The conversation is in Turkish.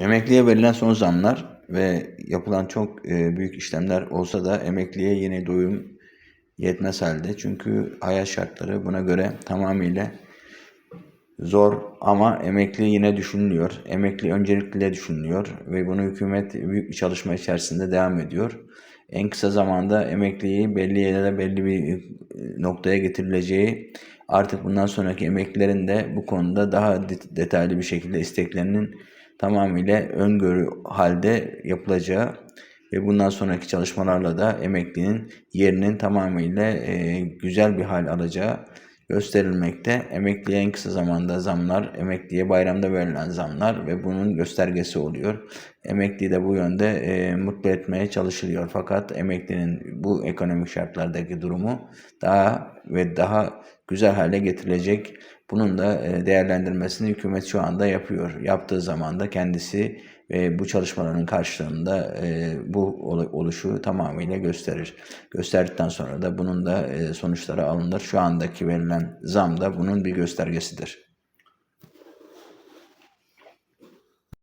Emekliye verilen son zamlar ve yapılan çok e, büyük işlemler olsa da emekliye yine doyum yetmez halde. Çünkü hayat şartları buna göre tamamıyla zor ama emekli yine düşünülüyor. Emekli öncelikle düşünülüyor ve bunu hükümet büyük bir çalışma içerisinde devam ediyor. En kısa zamanda emekliyi belli yerlere belli bir noktaya getirileceği artık bundan sonraki emeklilerin de bu konuda daha det- detaylı bir şekilde isteklerinin tamamıyla öngörü halde yapılacağı ve bundan sonraki çalışmalarla da emeklinin yerinin tamamıyla e, güzel bir hal alacağı gösterilmekte. Emekliye en kısa zamanda zamlar, emekliye bayramda verilen zamlar ve bunun göstergesi oluyor. Emekliyi de bu yönde e, mutlu etmeye çalışılıyor. Fakat emeklinin bu ekonomik şartlardaki durumu daha ve daha güzel hale getirilecek. Bunun da e, değerlendirmesini hükümet şu anda yapıyor. Yaptığı zaman da kendisi ve bu çalışmaların karşılığında e, bu ol- oluşu tamamıyla gösterir. Gösterdikten sonra da bunun da e, sonuçları alınır. Şu andaki verilen zam da bunun bir göstergesidir.